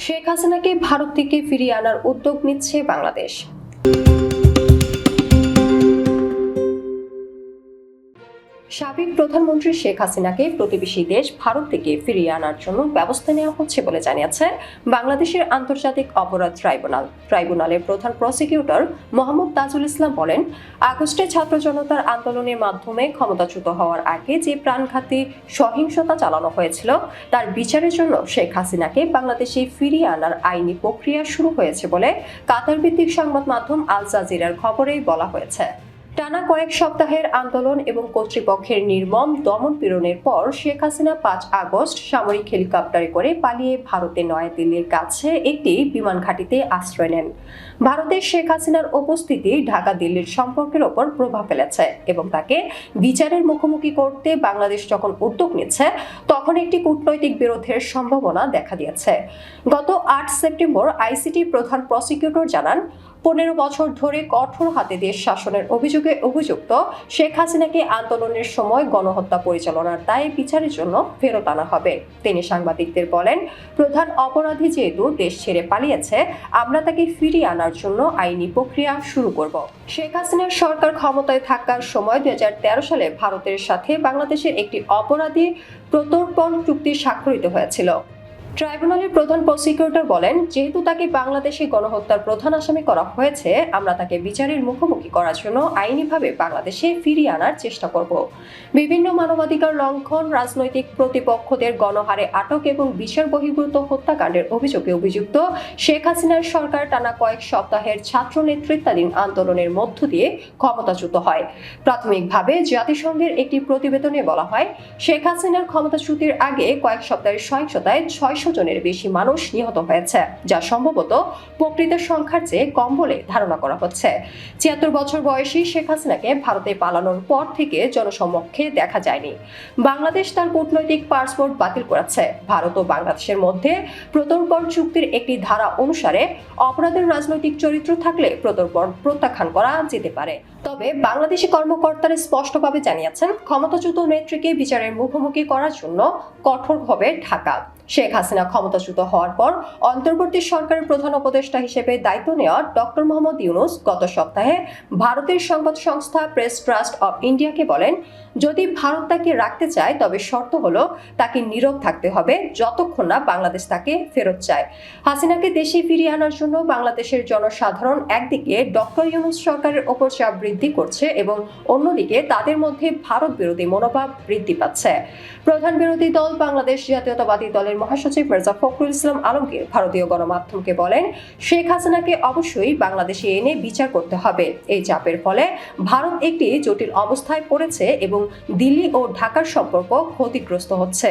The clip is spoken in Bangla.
শেখ হাসিনাকে ভারত থেকে ফিরিয়ে আনার উদ্যোগ নিচ্ছে বাংলাদেশ। সাবেক প্রধানমন্ত্রী শেখ হাসিনাকে প্রতিবেশী দেশ ভারত থেকে ফিরিয়ে আনার জন্য ব্যবস্থা নেওয়া হচ্ছে বলে জানিয়েছে বাংলাদেশের আন্তর্জাতিক অপরাধ ট্রাইব্যুনাল। ট্রাইব্যুনালের প্রধান প্রসিকিউটর মোহাম্মদ তাজুল ইসলাম বলেন, আগস্টে ছাত্র জনতার আন্দোলনের মাধ্যমে ক্ষমতাচ্যুত হওয়ার আগে যে প্রাণঘাতী সহিংসতা চালানো হয়েছিল, তার বিচারের জন্য শেখ হাসিনাকে বাংলাদেশে ফিরিয়ে আনার আইনি প্রক্রিয়া শুরু হয়েছে বলে কাতার ভিত্তিক সংবাদ মাধ্যম আল জাজিরার খবরেই বলা হয়েছে। টানা কয়েক সপ্তাহের আন্দোলন এবং কর্তৃপক্ষের নির্মম দমন পীড়নের পর শেখ হাসিনা পাঁচ আগস্ট সামরিক হেলিকপ্টারে করে পালিয়ে ভারতের নয়াদিল্লির কাছে একটি বিমান ঘাঁটিতে আশ্রয় নেন। ভারতের শেখ হাসিনার উপস্থিতি ঢাকা দিল্লির সম্পর্কের ওপর প্রভাব ফেলেছে এবং তাকে বিচারের মুখোমুখি করতে বাংলাদেশ যখন উদ্যোগ নিচ্ছে, তখন একটি কূটনৈতিক বিরোধের সম্ভাবনা দেখা দিয়েছে। গত আট সেপ্টেম্বর আইসিটি প্রধান প্রসিকিউটর জানান পনেরো বছর ধরে কঠোর হাতে দেশ শাসনের অভিযোগে অভিযুক্ত শেখ হাসিনাকে আন্দোলনের সময় গণহত্যা পরিচালনার দায়ে বিচারের জন্য ফেরত আনা হবে। তিনি সাংবাদিকদের বলেন, প্রধান অপরাধী যেহেতু দেশ ছেড়ে পালিয়েছে, আমরা তাকে ফিরিয়ে আনার জন্য আইনি প্রক্রিয়া শুরু করব। শেখ হাসিনার সরকার ক্ষমতায় থাকার সময় দুই হাজার তেরো সালে ভারতের সাথে বাংলাদেশের একটি অপরাধী প্রত্যর্পণ চুক্তি স্বাক্ষরিত হয়েছিল। ট্রাইব্যুনালের প্রধান প্রসিকিউটর বলেন, যেহেতু তাকে বাংলাদেশে গণহত্যার প্রধান আসামি করা হয়েছে, আমরা তাকে বিচারের মুখোমুখি করার জন্য আইনিভাবে বাংলাদেশে ফিরিয়ে আনার চেষ্টা করব। বিভিন্ন মানবাধিকার লঙ্ঘন, রাজনৈতিক প্রতিপক্ষদের গণহারে আটক এবং বিচার বহির্ভূত হত্যাকাণ্ডের অভিযোগে অভিযুক্ত শেখ হাসিনার সরকার টানা কয়েক সপ্তাহের ছাত্র নেতৃত্বাধীন আন্দোলনের মধ্য দিয়ে ক্ষমতাচ্যুত হয়। প্রাথমিকভাবে জাতিসংঘের একটি প্রতিবেদনে বলা হয়, শেখ হাসিনার ক্ষমতাচ্যুতির আগে কয়েক সপ্তাহের সহিংসতায় ছয়শো জনের বেশি মানুষ নিহত হয়েছে, যা সম্ভবত প্রকৃত সংখ্যার চেয়ে কম বলে ধারণা করা হচ্ছে। ছিয়াত্তর বছর বয়সী শেখ হাসিনাকে ভারতে পালানোর পর থেকে জনসমক্ষে দেখা যায়নি। বাংলাদেশ তার কূটনৈতিক পাসপোর্ট বাতিল করেছে। ভারত ও বাংলাদেশের মধ্যে প্রত্যর্পণ চুক্তির একটি ধারা অনুসারে অপরাধের রাজনৈতিক চরিত্র থাকলে প্রত্যর্পণ প্রত্যাখ্যান করা যেতে পারে। তবে বাংলাদেশি কর্মকর্তারা স্পষ্টভাবে জানিয়েছেন, ক্ষমতাচ্যুত নেত্রীকে বিচারের মুখোমুখি করার জন্য কঠোর হবে ঢাকা। শেখ হাসিনা ক্ষমতাচ্যুত হওয়ার পর অন্তর্বর্তী সরকারের প্রধান উপদেষ্টা হিসেবে দায়িত্ব নেওয়া ডক্টর মোহাম্মদ ইউনুস গত সপ্তাহে ভারতের সংবাদ সংস্থা প্রেস ট্রাস্ট অব ইন্ডিয়াকে বলেন, যদি ভারত তাকে রাখতে চায়, তবে শর্ত হলো তাকে নীরব থাকতে হবে যতক্ষণ না বাংলাদেশ তাকে ফেরত চায়। হাসিনাকে দেশে ফিরিয়ে আনার জন্য বাংলাদেশের জনসাধারণ একদিকে ডক্টর ইউনুস সরকারের ওপর চাপ বৃদ্ধি করছে এবং অন্যদিকে তাদের মধ্যে ভারত বিরোধী মনোভাব বৃদ্ধি পাচ্ছে। প্রধান বিরোধী দল বাংলাদেশ জাতীয়তাবাদী দলের মহাসচিব মির্জা ফখরুল ইসলাম আলমগীর ভারতীয় গণমাধ্যমকে বলেন, শেখ হাসিনাকে অবশ্যই বাংলাদেশে এনে বিচার করতে হবে। এই চাপের ফলে ভারত একটি জটিল অবস্থায় পড়েছে এবং দিল্লি ও ঢাকার সম্পর্ক ক্ষতিগ্রস্ত হচ্ছে।